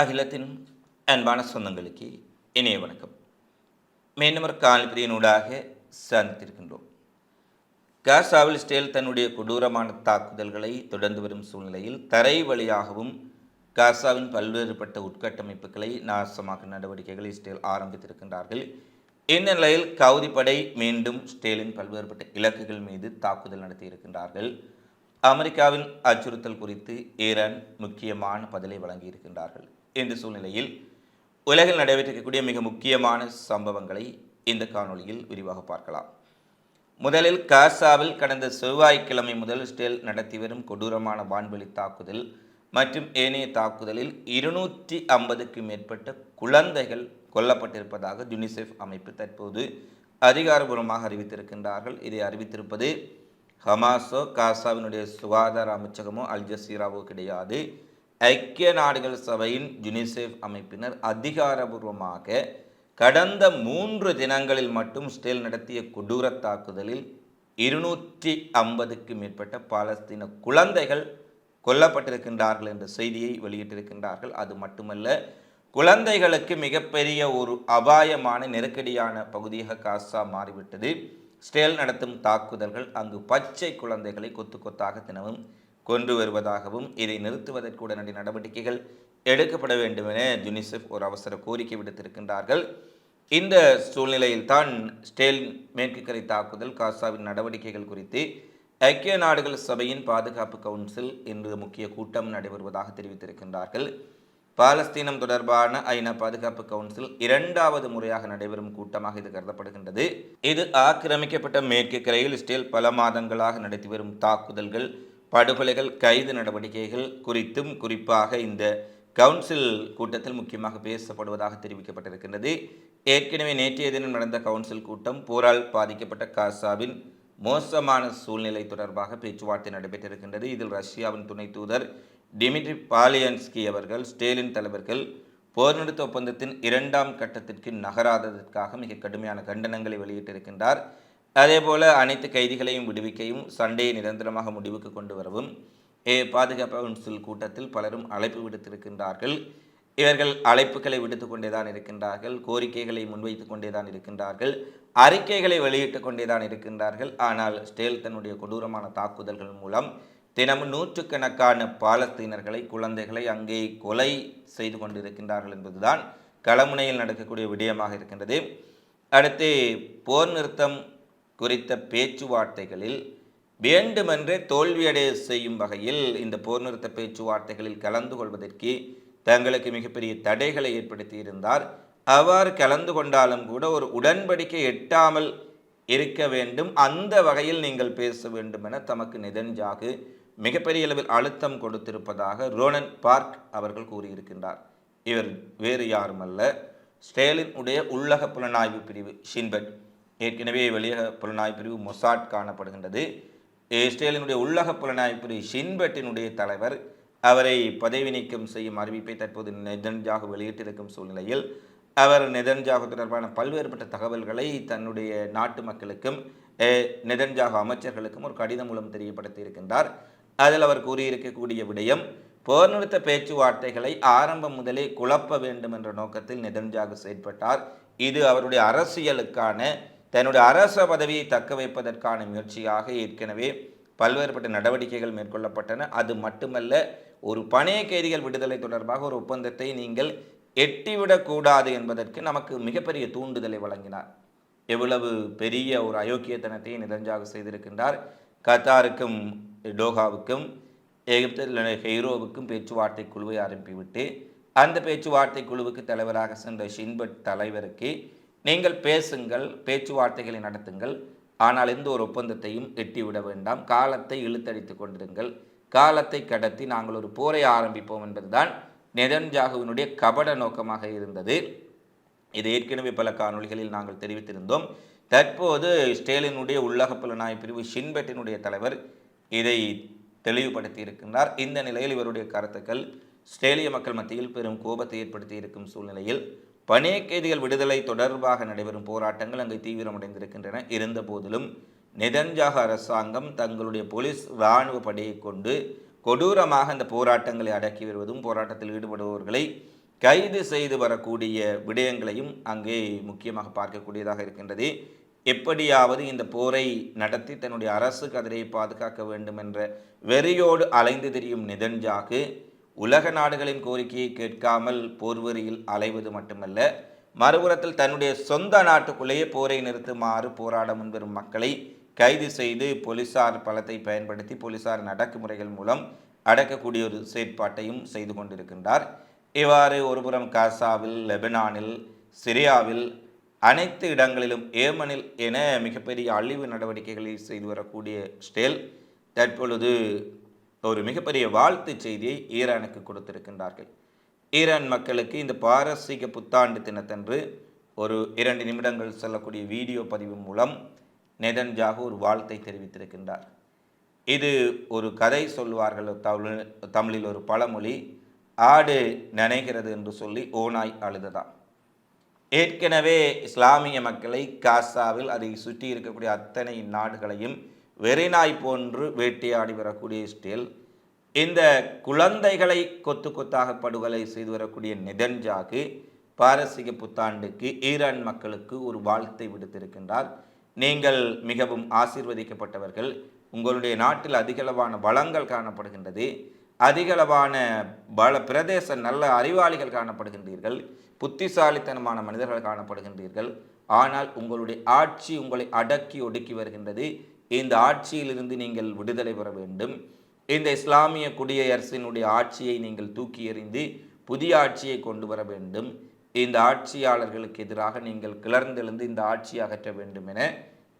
அகிலத்தின் அன்பான சொந்தங்களுக்கு இணைய வணக்கம். மேனமர் ஒரு சந்தித்திருக்கின்றோம். காசாவில் ஸ்டேல் தன்னுடைய கொடூரமான தாக்குதல்களை தொடர்ந்து வரும் சூழ்நிலையில் தரை வழியாகவும் காசாவின் பல்வேறுபட்ட உட்கட்டமைப்புகளை நாசமாக்கும் நடவடிக்கைகளை ஸ்டேல் ஆரம்பித்திருக்கின்றார்கள். இந்நிலையில் கவுதி படை மீண்டும் ஸ்டேலின் பல்வேறுபட்ட இலக்குகள் மீது தாக்குதல் நடத்தியிருக்கின்றார்கள். அமெரிக்காவின் அச்சுறுத்தல் குறித்து ஈரான் முக்கியமான பதிலை வழங்கியிருக்கின்றார்கள். என்ற சூழ்நிலையில் உலகில் நடைபெற்றிருக்கக்கூடிய மிக முக்கியமான சம்பவங்களை இந்த காணொளியில் விரிவாக பார்க்கலாம். முதலில் காசாவில் கடந்த செவ்வாய்க்கிழமை முதல் ஸ்டேல் நடத்தி வரும் கொடூரமான வான்வெளி தாக்குதல் மற்றும் ஏனைய தாக்குதலில் இருநூற்றி ஐம்பதுக்கு மேற்பட்ட குழந்தைகள் கொல்லப்பட்டிருப்பதாக யுனிசெஃப் அமைப்பு தற்போது அதிகாரபூர்வமாக அறிவித்திருக்கின்றார்கள். இதை அறிவித்திருப்பது ஹமாஸோ காசாவினுடைய சுகாதார அமைச்சகமோ அல் ஜசீராவோ கிடையாது. ஐக்கிய நாடுகள் சபையின் யுனிசெஃப் அமைப்பினர் அதிகாரபூர்வமாக கடந்த மூன்று தினங்களில் மட்டும் ஸ்டேல் நடத்திய கொடூர தாக்குதலில் இருநூற்றி ஐம்பதுக்கு மேற்பட்ட பாலஸ்தீன குழந்தைகள் கொல்லப்பட்டிருக்கின்றார்கள் என்ற செய்தியை வெளியிட்டிருக்கின்றார்கள். அது மட்டுமல்ல குழந்தைகளுக்கு மிகப்பெரிய ஒரு அபாயமான நெருக்கடியான பகுதியாக காசா மாறிவிட்டது. ஸ்டேல் நடத்தும் தாக்குதல்கள் அங்கு பச்சை குழந்தைகளை கொத்து கொத்தாக தினமும் கொண்டு வருவதாகவும் இதை நிறுத்துவதற்கு உடனடி நடவடிக்கைகள் எடுக்கப்பட வேண்டும் என யுனிசெஃப் ஒரு அவசர கோரிக்கை விடுத்திருக்கின்றார்கள். இந்த சூழ்நிலையில்தான் ஸ்டேல் மேற்கு கரை தாக்குதல் காசாவின் நடவடிக்கைகள் குறித்து ஐக்கிய நாடுகள் சபையின் பாதுகாப்பு கவுன்சில் இன்று முக்கிய கூட்டம் நடைபெறுவதாக தெரிவித்திருக்கின்றார்கள். பாலஸ்தீனம் தொடர்பான ஐநா பாதுகாப்பு கவுன்சில் இரண்டாவது முறையாக நடைபெறும் கூட்டமாக இது கருதப்படுகின்றது. இது ஆக்கிரமிக்கப்பட்ட மேற்கு கரையில் ஸ்டேல் பல மாதங்களாக நடத்தி வரும் தாக்குதல்கள் படுகொலைகள் கைது நடவடிக்கைகள் குறித்தும் குறிப்பாக இந்த கவுன்சில் கூட்டத்தில் முக்கியமாக பேசப்படுவதாக தெரிவிக்கப்பட்டிருக்கின்றது. ஏற்கனவே நேற்றைய தினம் நடந்த கவுன்சில் கூட்டம் போரால் பாதிக்கப்பட்ட காசாவின் மோசமான சூழ்நிலை தொடர்பாக பேச்சுவார்த்தை நடைபெற்றிருக்கின்றது. இதில் ரஷ்யாவின் துணை தூதர் டிமிட்ரி பாலியன்ஸ்கி அவர்கள் ஸ்டேலின் தலைவர்கள் போர் நிறுத்த ஒப்பந்தத்தின் இரண்டாம் கட்டத்திற்கு நகராததற்காக மிக கடுமையான கண்டனங்களை வெளியிட்டிருக்கின்றார். அதேபோல அனைத்து கைதிகளையும் விடுவிக்கையும் சண்டையை நிரந்தரமாக முடிவுக்கு கொண்டு வரவும் ஏ பாதுகாப்பு கவுன்சில் கூட்டத்தில் பலரும் அழைப்பு விடுத்திருக்கின்றார்கள். இவர்கள் அழைப்புகளை விடுத்து கொண்டே தான் இருக்கின்றார்கள். கோரிக்கைகளை முன்வைத்து கொண்டேதான் இருக்கின்றார்கள். அறிக்கைகளை வெளியிட்டு கொண்டேதான் இருக்கின்றார்கள். ஆனால் ஸ்டேல் தன்னுடைய கொடூரமான தாக்குதல்கள் மூலம் தினமும் நூற்றுக்கணக்கான பாலஸ்தீனர்களை குழந்தைகளை அங்கே கொலை செய்து கொண்டிருக்கின்றார்கள் என்பதுதான் களமுனையில் நடக்கக்கூடிய விடயமாக இருக்கின்றது. அடுத்து போர் நிறுத்தம் குறித்த பேச்சுவார்த்தைகளில் வேண்டுமென்றே தோல்வியடைய செய்யும் வகையில் இந்த போர் நிறுத்த பேச்சுவார்த்தைகளில் கலந்து கொள்வதற்கு தங்களுக்கு மிகப்பெரிய தடைகளை ஏற்படுத்தி இருந்தார் அவ்வாறு கலந்து கொண்டாலும் கூட ஒரு உடன்படிக்கை எட்டாமல் இருக்க வேண்டும். அந்த வகையில் நீங்கள் பேச வேண்டும் என தமக்கு நிதன்ஜாகு மிகப்பெரிய அளவில் அழுத்தம் கொடுத்திருப்பதாக ரோனன் பார்க் அவர்கள் கூறியிருக்கின்றார். இவர் வேறு யாருமல்ல. ஸ்டேலின் உடைய உள்ளக புலனாய்வு பிரிவு ஷின்பட். ஏற்கனவே வெளியக புலனாய்வு பிரிவு மொசாட் காணப்படுகின்றது. இஸ்ரேலினுடைய உள்ளக புலனாய்வு பிரிவு ஷின்பட்டினுடைய தலைவர். அவரை பதவி நீக்கம் செய்யும் அறிவிப்பை தற்போது நெதன்ஜாகு வெளியிட்டிருக்கும் சூழ்நிலையில் அவர் நெதன்ஜாகு தொடர்பான பல்வேறுபட்ட தகவல்களை தன்னுடைய நாட்டு மக்களுக்கும் நெதன்ஜாகு அமைச்சர்களுக்கும் ஒரு கடிதம் மூலம் தெரியப்படுத்தி இருக்கின்றார் அதில் அவர் கூறியிருக்கக்கூடிய விடயம் போர் நிறுத்த பேச்சுவார்த்தைகளை ஆரம்பம் முதலே குழப்ப வேண்டும் என்ற நோக்கத்தில் நெதன்ஜாகு செயற்பட்டார். இது அவருடைய அரசியலுக்கான தன்னுடைய அரச பதவியை தக்க வைப்பதற்கான முயற்சியாக ஏற்கனவே பல்வேறுபட்ட நடவடிக்கைகள் மேற்கொள்ளப்பட்டன. அது மட்டுமல்ல ஒரு பணைய கைதிகள் விடுதலை தொடர்பாக ஒரு ஒப்பந்தத்தை நீங்கள் எட்டிவிடக்கூடாது என்பதற்கு நமக்கு மிகப்பெரிய தூண்டுதலை வழங்கினார். எவ்வளவு பெரிய ஒரு அயோக்கியத்தனத்தை நிதஞ்சாக செய்திருக்கின்றார். கத்தாருக்கும் டோகாவுக்கும் எகிப்தில் ஹெய்ரோவுக்கும் பேச்சுவார்த்தை குழுவை அனுப்பிவிட்டு அந்த பேச்சுவார்த்தை குழுவுக்கு தலைவராக சென்ற ஷின்பட் தலைவருக்கு நீங்கள் பேசுங்கள் பேச்சுவார்த்தைகளை நடத்துங்கள் ஆனால் எந்த ஒரு ஒப்பந்தத்தையும் எட்டிவிட வேண்டாம். காலத்தை இழுத்தடித்து கொண்டிருங்கள். காலத்தை கடத்தி நாங்கள் ஒரு போரை ஆரம்பிப்போம் என்பதுதான் நெதன்ஜாகுவினுடைய கபட நோக்கமாக இருந்தது. இது ஏற்கனவே பல காணொளிகளில் நாங்கள் தெரிவித்திருந்தோம். தற்போது ஸ்டேலினுடைய உள்ளக புலனாய்வு பிரிவு ஷின்பெட்டினுடைய தலைவர் இதை தெளிவுபடுத்தி இருக்கின்றார் இந்த நிலையில் இவருடைய கருத்துக்கள் ஸ்டேலிய மக்கள் மத்தியில் பெரும் கோபத்தை ஏற்படுத்தி இருக்கும் சூழ்நிலையில் பணே கைதிகள் விடுதலை தொடர்பாக நடைபெறும் போராட்டங்கள் அங்கு தீவிரமடைந்திருக்கின்றன. இருந்த போதிலும் நெதன்ஜாக அரசாங்கம் தங்களுடைய போலீஸ் இராணுவ படையை கொண்டு கொடூரமாக அந்த போராட்டங்களை அடக்கி வருவதும் போராட்டத்தில் ஈடுபடுபவர்களை கைது செய்து வரக்கூடிய விடயங்களையும் அங்கே முக்கியமாக பார்க்கக்கூடியதாக இருக்கின்றது. எப்படியாவது இந்த போரை நடத்தி தன்னுடைய அரசு கதிரையை பாதுகாக்க வேண்டும் என்ற வெறியோடு அலைந்து திரியும் நிதன்ஜாக்கு உலக நாடுகளின் கோரிக்கையை கேட்காமல் போர்வெறியில் அலைவது மட்டுமல்ல மறுபுறத்தில் தன்னுடைய சொந்த நாட்டுக்குள்ளேயே போரை நிறுத்துமாறு போராட முன்வரும் மக்களை கைது செய்து போலீசார் பலத்தை பயன்படுத்தி போலீசார் அடக்குமுறைகள் மூலம் அடக்கக்கூடிய ஒரு செயற்பாட்டையும் செய்து கொண்டிருக்கின்றார். இவ்வாறு ஒருபுறம் காசாவில் லெபனானில் சிரியாவில் அனைத்து இடங்களிலும் ஏமனில் என மிகப்பெரிய அழிவு நடவடிக்கைகளை செய்து வரக்கூடிய ஸ்டேல் தற்பொழுது ஒரு மிகப்பெரிய வாழ்த்து செய்தியை ஈரானுக்கு கொடுத்திருக்கின்றார்கள். ஈரான் மக்களுக்கு இந்த பாரசீக புத்தாண்டு தினத்தன்று ஒரு இரண்டு நிமிடங்கள் செல்லக்கூடிய வீடியோ பதிவு மூலம் நெதன்ஜாகு ஒரு வாழ்த்தை தெரிவித்திருக்கின்றார். இது ஒரு கதை சொல்வார்கள் தமிழ் தமிழில் ஒரு பழமொழி ஆடு நினைகிறது என்று சொல்லி ஓனாய் அழுததாம். ஏற்கனவே இஸ்லாமிய மக்களை காசாவில் அதை சுற்றி இருக்கக்கூடிய அத்தனை நாடுகளையும் வெறிநாய் போன்று வேட்டையாடி வரக்கூடிய இஸ்ரேல் இந்த குழந்தைகளை கொத்து கொத்தாக படுகொலை செய்து வரக்கூடிய நெதன்ஜாக்கு பாரசீக புத்தாண்டுக்கு ஈரான் மக்களுக்கு ஒரு வாழ்த்தை விடுத்திருக்கின்றார். நீங்கள் மிகவும் ஆசீர்வதிக்கப்பட்டவர்கள். உங்களுடைய நாட்டில் அதிகளவான வளங்கள் காணப்படுகின்றது. அதிகளவான பல பிரதேச நல்ல அறிவாளிகள் காணப்படுகின்றீர்கள். புத்திசாலித்தனமான மனிதர்கள் காணப்படுகின்றீர்கள். ஆனால் உங்களுடைய ஆட்சி உங்களை அடக்கி ஒடுக்கி வருகின்றது. இந்த ஆட்சியிலிருந்து நீங்கள் விடுதலை பெற வேண்டும். இந்த இஸ்லாமிய குடியரசினுடைய ஆட்சியை நீங்கள் தூக்கி எறிந்து புதிய ஆட்சியை கொண்டு வர வேண்டும். இந்த ஆட்சியாளர்களுக்கு எதிராக நீங்கள் கிளர்ந்தெழுந்து இந்த ஆட்சியை அகற்ற வேண்டும் என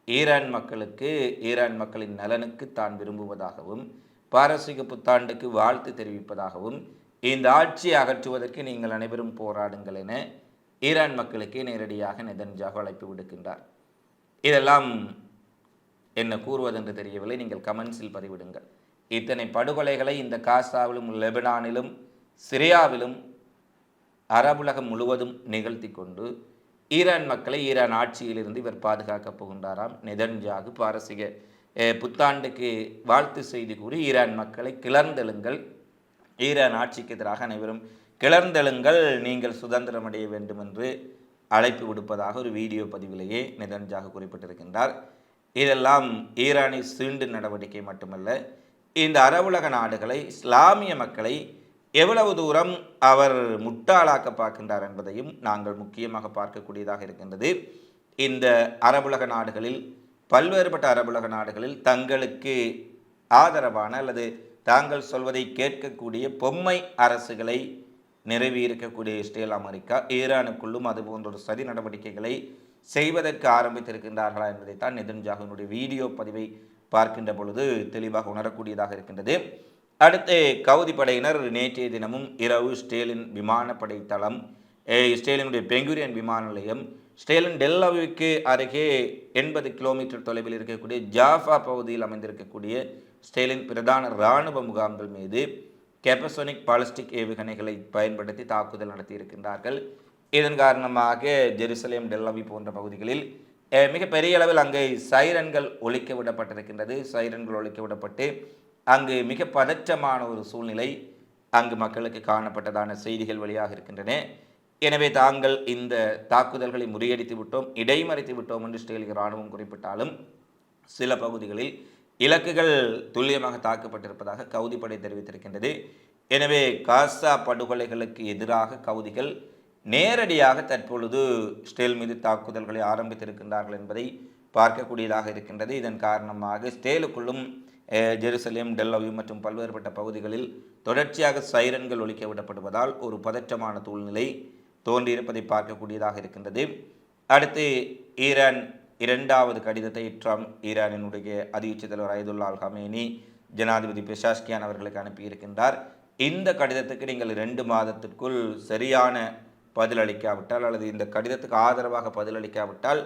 ஈரான் மக்களுக்கு ஈரான் மக்களின் நலனுக்கு தான் விரும்புவதாகவும் பாரசீக புத்தாண்டுக்கு வாழ்த்து தெரிவிப்பதாகவும் இந்த ஆட்சியை அகற்றுவதற்கு நீங்கள் அனைவரும் போராடுங்கள் என ஈரான் மக்களுக்கு நேரடியாக நெதன்ஜாக அழைப்பு விடுக்கின்றார். இதெல்லாம் என்ன கூறுவதென்று தெரியவில்லை. நீங்கள் கமெண்ட்ஸில் பதிவிடுங்கள். இத்தனை படுகொலைகளை இந்த காசாவிலும் லெபனானிலும் சிரியாவிலும் அரபுலகம் முழுவதும் நிகழ்த்தி கொண்டு ஈரான் மக்களை ஈரான் ஆட்சியிலிருந்து இவர் பாதுகாக்கப் போகின்றாராம். நெதன்ஜாகு பாரசீக புத்தாண்டுக்கு வாழ்த்து செய்தி கூறி ஈரான் மக்களை கிளர்ந்தெழுங்கள். ஈரான் ஆட்சிக்கு எதிராக அனைவரும் கிளர்ந்தெழுங்கள். நீங்கள் சுதந்திரம் அடைய வேண்டும் என்று அழைப்பு விடுப்பதாக ஒரு வீடியோ பதிவிலேயே நெதன்ஜாகு குறிப்பிட்டிருக்கின்றார். இதெல்லாம் ஈரானை சீண்டு நடவடிக்கை மட்டுமல்ல இந்த அரபுலக நாடுகளை இஸ்லாமிய மக்களை எவ்வளவு தூரம் அவர் முட்டாளாக்க பார்க்கின்றார் என்பதையும் நாங்கள் முக்கியமாக பார்க்கக்கூடியதாக இருக்கின்றது. இந்த அரபுலக நாடுகளில் பல்வேறுபட்ட அரபுலக நாடுகளில் தங்களுக்கு ஆதரவான அல்லது தாங்கள் சொல்வதை கேட்கக்கூடிய பொம்மை அரசுகளை நிறுவியிருக்கக்கூடிய இஸ்ரேல் அமெரிக்கா ஈரானுக்குள்ளும் அது போன்ற ஒரு சதி நடவடிக்கைகளை செய்வதற்கு ஆரம்பித்திருக்கின்றார்களா என்பதைத்தான் நெதன்ஜாகுனுடைய வீடியோ பதிவை பார்க்கின்ற பொழுது தெளிவாக உணரக்கூடியதாக இருக்கின்றது. அடுத்து கவுதி படையினர் நேற்றைய தினமும் இரவு ஸ்டேலின் விமானப்படை தளம் ஸ்டேலினுடைய பெங்குரியன் விமான நிலையம் ஸ்டேலின் டெல்லவிற்கு அருகே எண்பது கிலோமீட்டர் தொலைவில் இருக்கக்கூடிய ஜாஃபா பகுதியில் அமைந்திருக்கக்கூடிய ஸ்டேலின் பிரதான இராணுவ முகாம்கள் மீது கெப்பசோனிக் பாலிஸ்டிக் ஏவுகணைகளை பயன்படுத்தி தாக்குதல் நடத்தியிருக்கின்றார்கள். இதன் காரணமாக ஜெருசலேம் டெல்லவி போன்ற பகுதிகளில் மிகப்பெரிய அளவில் அங்கே சைரன்கள் ஒழிக்க விடப்பட்டிருக்கின்றது. சைரன்கள் ஒழிக்க விடப்பட்டு அங்கு மிக பதற்றமான ஒரு சூழ்நிலை அங்கு மக்களுக்கு காணப்பட்டதான செய்திகள் வெளியாக இருக்கின்றன. எனவே தாங்கள் இந்த தாக்குதல்களை முறியடித்து விட்டோம் இடைமறித்து விட்டோம் என்று இஸ்ரேலிய இராணுவம் குறிப்பிட்டாலும் சில பகுதிகளில் இலக்குகள் துல்லியமாக தாக்கப்பட்டிருப்பதாக கவுதிப்படை தெரிவித்திருக்கின்றது. எனவே காசா படுகொலைகளுக்கு எதிராக கவுதிகள் நேரடியாக தற்பொழுது ஸ்டேல் மீது தாக்குதல்களை ஆரம்பித்திருக்கின்றார்கள் என்பதை பார்க்கக்கூடியதாக இருக்கின்றது. இதன் காரணமாக ஸ்டேலுக்குள்ளும் ஜெருசலேம் டெல்லவி மற்றும் பல்வேறுபட்ட பகுதிகளில் தொடர்ச்சியாக சைரன்கள் ஒழிக்க விடப்படுவதால் ஒரு பதற்றமான சூழ்நிலை தோன்றியிருப்பதை பார்க்கக்கூடியதாக இருக்கின்றது. அடுத்து ஈரான் இரண்டாவது கடிதத்தை ட்ரம்ப் ஈரானினுடைய அதிகச்சி தலைவர் ஐதுல்லா அல் ஹமேனி ஜனாதிபதி பெஷாஷ்கியான் அவர்களுக்கு அனுப்பியிருக்கின்றார். இந்த கடிதத்துக்கு நீங்கள் ரெண்டு மாதத்திற்குள் சரியான பதிலளிக்காவிட்டால் அல்லது இந்த கடிதத்துக்கு ஆதரவாக பதிலளிக்காவிட்டால்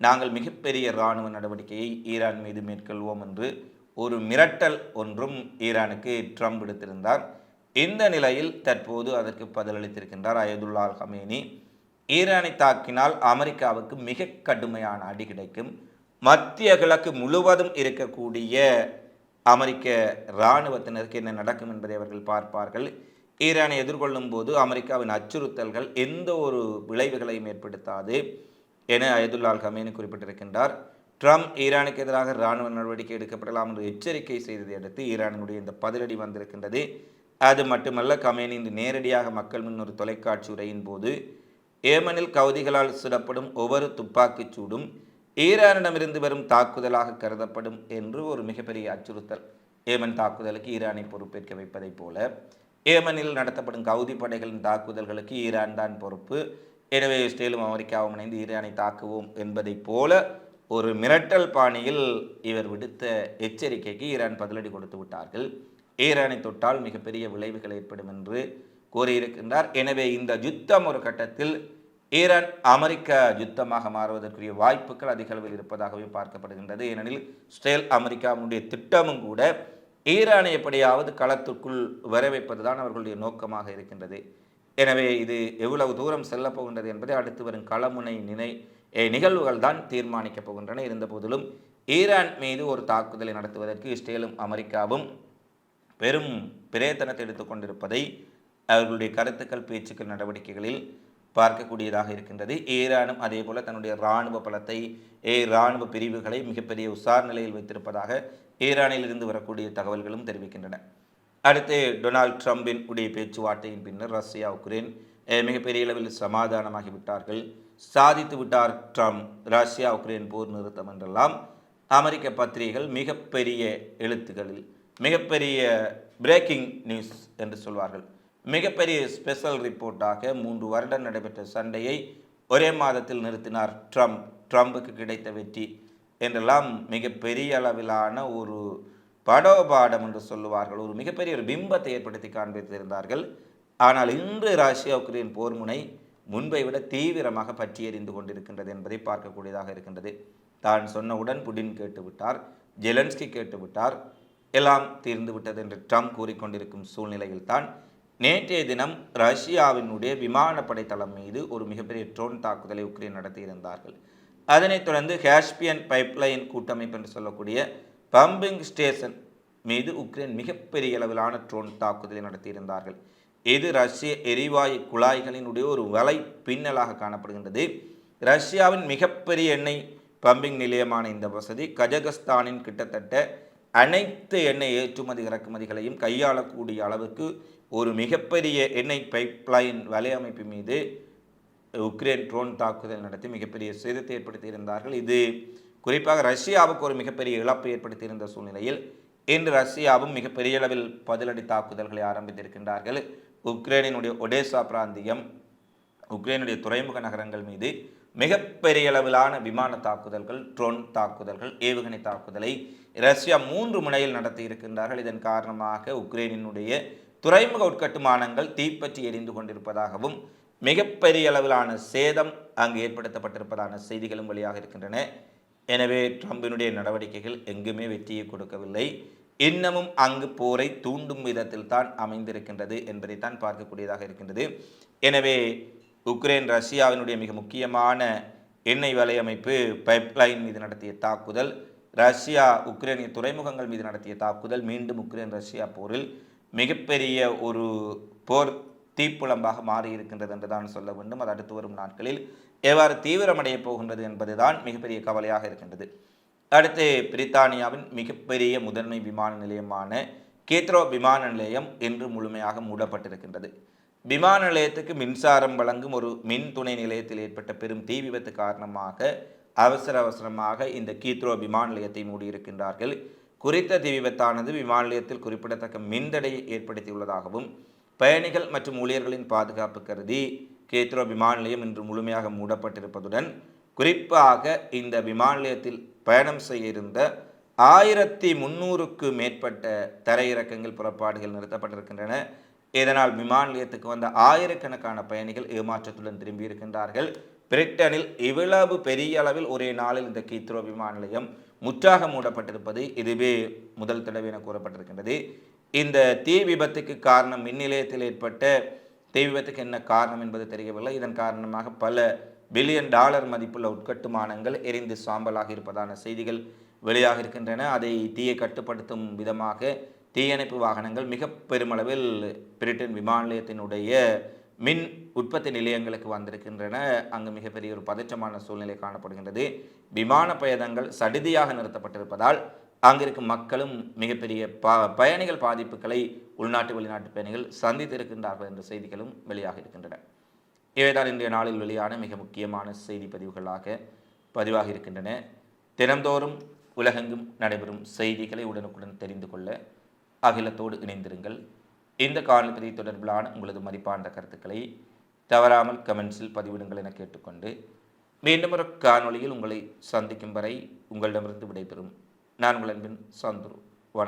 நாங்கள் மிகப்பெரிய இராணுவ நடவடிக்கையை ஈரான் மீது மேற்கொள்வோம் என்று ஒரு மிரட்டல் ஒன்றும் ஈரானுக்கு ட்ரம்ப் எடுத்திருந்தார் இந்த நிலையில் தற்போது அதற்கு பதிலளித்திருக்கின்றார் அயதுல்லா ஹமேனி. ஈரானை தாக்கினால் அமெரிக்காவுக்கு மிக கடுமையான அடி கிடைக்கும். மத்திய கிழக்கு முழுவதும் இருக்கக்கூடிய அமெரிக்க இராணுவத்தினருக்கு என்ன நடக்கும் என்பதை அவர்கள் பார்ப்பார்கள். ஈரானை எதிர்கொள்ளும் போது அமெரிக்காவின் அச்சுறுத்தல்கள் எந்த ஒரு விளைவுகளையும் ஏற்படுத்தாது என அயதுல்லால் ஹமேனி குறிப்பிட்டிருக்கின்றார். ட்ரம்ப் ஈரானுக்கு எதிராக இராணுவ நடவடிக்கை எடுக்கப்படலாம் என்று எச்சரிக்கை செய்ததை அடுத்து ஈரானுடைய இந்த பதிலடி வந்திருக்கின்றது. அது மட்டுமல்ல கமேனி இன்று நேரடியாக மக்கள் முன் ஒரு தொலைக்காட்சி உரையின் போது ஏமனில் கவுதிகளால் சுடப்படும் ஒவ்வொரு துப்பாக்கிச் சூடும் ஈரானிடமிருந்து வரும் தாக்குதலாக கருதப்படும் என்று ஒரு மிகப்பெரிய அச்சுறுத்தல். ஏமன் தாக்குதலுக்கு ஈரானை பொறுப்பேற்க வைப்பதைப் போல ஏமனில் நடத்தப்படும் கவுதி படைகளின் தாக்குதல்களுக்கு ஈரான் தான் பொறுப்பு. எனவே இஸ்ரேலும் அமெரிக்காவும் இணைந்து ஈரானை தாக்குவோம் என்பதைப் போல ஒரு மிரட்டல் பாணியில் இவர் விடுத்த எச்சரிக்கைக்கு ஈரான் பதிலடி கொடுத்து விட்டார்கள். ஈரானை தொட்டால் மிகப்பெரிய விளைவுகள் ஏற்படும் என்று கூறியிருக்கின்றார். எனவே இந்த யுத்தம் ஒரு கட்டத்தில் ஈரான் அமெரிக்க யுத்தமாக மாறுவதற்குரிய வாய்ப்புகள் அதிக அளவில் இருப்பதாகவே பார்க்கப்படுகின்றது. ஏனெனில் இஸ்ரேல் அமெரிக்காவுடைய திட்டமும் கூட ஈரானை எப்படியாவது களத்துக்குள் வர வைப்பதுதான் அவர்களுடைய நோக்கமாக இருக்கின்றது. எனவே இது எவ்வளவு தூரம் செல்லப் போகின்றது என்பதை அடுத்து வரும் களமுனை நினை நிகழ்வுகள் தான் தீர்மானிக்கப் போகின்றன. இருந்த போதிலும் ஈரான் மீது ஒரு தாக்குதலை நடத்துவதற்கு இஸ்ரேலும் அமெரிக்காவும் பெரும் பிரேத்தனத்தை எடுத்துக்கொண்டிருப்பதை அவர்களுடைய கருத்துக்கள் பேச்சுக்கள் நடவடிக்கைகளில் பார்க்கக்கூடியதாக இருக்கின்றது. ஈரானும் அதே போல் தன்னுடைய இராணுவ பலத்தை ஏ இராணுவ பிரிவுகளை மிகப்பெரிய உசார் நிலையில் வைத்திருப்பதாக ஈரானில் இருந்து வரக்கூடிய தகவல்களும் தெரிவிக்கின்றன. அடுத்து டொனால்ட் ட்ரம்பின் உடைய பேச்சுவார்த்தையின் பின்னர் ரஷ்யா உக்ரைன் மிகப்பெரிய அளவில் சமாதானமாகி விட்டார்கள் சாதித்து விட்டார் ட்ரம்ப். ரஷ்யா உக்ரைன் போர் நிறுத்தம் என்றெல்லாம் அமெரிக்க பத்திரிகைகள் மிகப்பெரிய எழுத்துக்களில் மிகப்பெரிய பிரேக்கிங் நியூஸ் என்று சொல்வார்கள். மிகப்பெரிய ஸ்பெஷல் ரிப்போர்ட்டாக மூன்று வருடம் நடைபெற்ற சண்டையை ஒரே மாதத்தில் நிறுத்தினார் ட்ரம்ப். ட்ரம்புக்கு கிடைத்த வெற்றி என்றெல்லாம் மிகப்பெரிய அளவிலான ஒரு படோபாடம் என்று சொல்லுவார்கள். ஒரு மிகப்பெரிய ஒரு பிம்பத்தை ஏற்படுத்தி காண்பித்திருந்தார்கள். ஆனால் இன்று ரஷ்யா உக்ரைன் போர் முனை முன்பை விட தீவிரமாக பற்றி எறிந்து கொண்டிருக்கின்றது என்பதை பார்க்கக்கூடியதாக இருக்கின்றது. தான் சொன்னவுடன் புடின் கேட்டுவிட்டார் ஜெலன்ஸ்கி கேட்டுவிட்டார் எல்லாம் தீர்ந்து விட்டது என்று ட்ரம்ப் கூறிக்கொண்டிருக்கும் சூழ்நிலையில்தான் நேற்றைய தினம் ரஷ்யாவினுடைய விமானப்படை தளம் மீது ஒரு மிகப்பெரிய ட்ரோன் தாக்குதலை உக்ரைன் நடத்தியிருந்தார்கள். அதனைத் தொடர்ந்து ஹேஷ்பியன் பைப்லைன் கூட்டமைப்பு என்று சொல்லக்கூடிய பம்பிங் ஸ்டேஷன் மீது உக்ரைன் மிகப்பெரிய அளவிலான ட்ரோன் தாக்குதலை நடத்தியிருந்தார்கள். இது ரஷ்ய எரிவாயு குழாய்களினுடைய ஒரு வலை பின்னலாக காணப்படுகின்றது. ரஷ்யாவின் மிகப்பெரிய எண்ணெய் பம்பிங் நிலையமான இந்த வசதி கஜகஸ்தானின் கிட்டத்தட்ட அனைத்து எண்ணெய் ஏற்றுமதி இறக்குமதிகளையும் கையாளக்கூடிய அளவுக்கு ஒரு மிகப்பெரிய எண்ணெய் பைப்லைன் வலையமைப்பு மீது உக்ரைன் ட்ரோன் தாக்குதல் நடத்தி மிகப்பெரிய சேதத்தை ஏற்படுத்தியிருந்தார்கள். இது குறிப்பாக ரஷ்யாவுக்கு ஒரு மிகப்பெரிய இழப்பை ஏற்படுத்தியிருந்த சூழ்நிலையில் இன்று ரஷ்யாவும் மிகப்பெரிய அளவில் பதிலடி தாக்குதல்களை ஆரம்பித்திருக்கின்றார்கள். உக்ரைனினுடைய ஒடேசா பிராந்தியம் உக்ரைனுடைய துறைமுக நகரங்கள் மீது மிகப்பெரிய அளவிலான விமான தாக்குதல்கள் ட்ரோன் தாக்குதல்கள் ஏவுகணை தாக்குதலை ரஷ்யா மூன்று முனையில் நடத்தி இருக்கின்றார்கள் இதன் காரணமாக உக்ரைனினுடைய துறைமுக உட்கட்டுமானங்கள் தீப்பற்றி எரிந்து கொண்டிருப்பதாகவும் மிகப்பெரிய அளவிலான சேதம் அங்கு ஏற்படுத்தப்பட்டிருப்பதான செய்திகளும் வெளியாக இருக்கின்றன. எனவே ட்ரம்பினுடைய நடவடிக்கைகள் எங்குமே வெற்றியை கொடுக்கவில்லை. இன்னமும் அங்கு போரை தூண்டும் விதத்தில் தான் அமைந்திருக்கின்றது என்பதைத்தான் பார்க்கக்கூடியதாக இருக்கின்றது. எனவே உக்ரைன் ரஷ்யாவினுடைய மிக முக்கியமான எண்ணெய் வலையமைப்பு பைப்லைன் மீது நடத்திய தாக்குதல் ரஷ்யா உக்ரைனிய துறைமுகங்கள் மீது நடத்திய தாக்குதல் மீண்டும் உக்ரைன் ரஷ்யா போரில் மிகப்பெரிய ஒரு போர் தீப்புலம்பாக மாறி இருக்கின்றது என்று தான் சொல்ல வேண்டும். அது அடுத்து வரும் நாட்களில் எவ்வாறு தீவிரமடைய போகின்றது என்பதுதான் மிகப்பெரிய கவலையாக இருக்கின்றது. அடுத்து பிரித்தானியாவின் மிகப்பெரிய முதன்மை விமான நிலையமான கேத்ரோ விமான நிலையம் இன்று முழுமையாக மூடப்பட்டிருக்கின்றது. விமான நிலையத்துக்கு மின்சாரம் வழங்கும் ஒரு மின் துணை நிலையத்தில் ஏற்பட்ட பெரும் தீ விபத்து காரணமாக அவசர அவசரமாக இந்த கீத்ரோ விமான நிலையத்தை மூடியிருக்கின்றார்கள். குறித்த தீ விபத்தானது விமான நிலையத்தில் குறிப்பிடத்தக்க மின்தடையை ஏற்படுத்தியுள்ளதாகவும் பயணிகள் மற்றும் ஊழியர்களின் பாதுகாப்பு கருதி கேத்ரோ விமான நிலையம் இன்று முழுமையாக மூடப்பட்டிருப்பதுடன் குறிப்பாக இந்த விமான நிலையத்தில் பயணம் செய்ய இருந்த ஆயிரத்தி முன்னூறுக்கு மேற்பட்ட தரையிறக்கங்கள் புறப்பாடுகள் நிறுத்தப்பட்டிருக்கின்றன. இதனால் விமான நிலையத்துக்கு வந்த ஆயிரக்கணக்கான பயணிகள் ஏமாற்றத்துடன் திரும்பியிருக்கின்றார்கள் பிரிட்டனில் இவ்வளவு பெரிய அளவில் ஒரே நாளில் இந்த கீத்ரோ விமான நிலையம் முற்றாக மூடப்பட்டிருப்பது இதுவே முதல் தடவை என கூறப்பட்டிருக்கின்றது. இந்த தீ விபத்துக்கு காரணம் மின் நிலையத்தில் ஏற்பட்ட தீ விபத்துக்கு என்ன காரணம் என்பது தெரியவில்லை. இதன் காரணமாக பல பில்லியன் டாலர் மதிப்புள்ள உட்கட்டுமானங்கள் எரிந்து சாம்பலாக இருப்பதான செய்திகள் வெளியாக இருக்கின்றன. அதை தீயை கட்டுப்படுத்தும் விதமாக தீயணைப்பு வாகனங்கள் மிக பெருமளவில் பிரிட்டன் விமான நிலையத்தினுடைய மின் உற்பத்தி நிலையங்களுக்கு வந்திருக்கின்றன. அங்கு மிகப்பெரிய ஒரு பதற்றமான சூழ்நிலை காணப்படுகின்றது. விமான பயணங்கள் சடுதியாக நிறுத்தப்பட்டிருப்பதால் அங்கிருக்கும் மக்களும் மிகப்பெரிய ப பயணிகள் பாதிப்புகளை உள்நாட்டு வெளிநாட்டு பயணிகள் சந்தித்திருக்கின்றார்கள் என்ற செய்திகளும் வெளியாக இருக்கின்றன. இவைதான் இன்றைய நாளில் வெளியான மிக முக்கியமான செய்தி பதிவுகளாக பதிவாக இருக்கின்றன. தினந்தோறும் உலகெங்கும் நடைபெறும் செய்திகளை உடனுக்குடன் தெரிந்து கொள்ள அகிலத்தோடு இணைந்திருங்கள். இந்த காணொலி தொடர்பிலான உங்களது மதிப்பான கருத்துக்களை தவறாமல் கமெண்ட்ஸில் பதிவிடுங்கள் என கேட்டுக்கொண்டு மீண்டும் ஒரு காணொலியில் உங்களை சந்திக்கும் வரை உங்களிடமிருந்து விடைபெறும். நான் உங்கள் அன்பின் சந்துரு.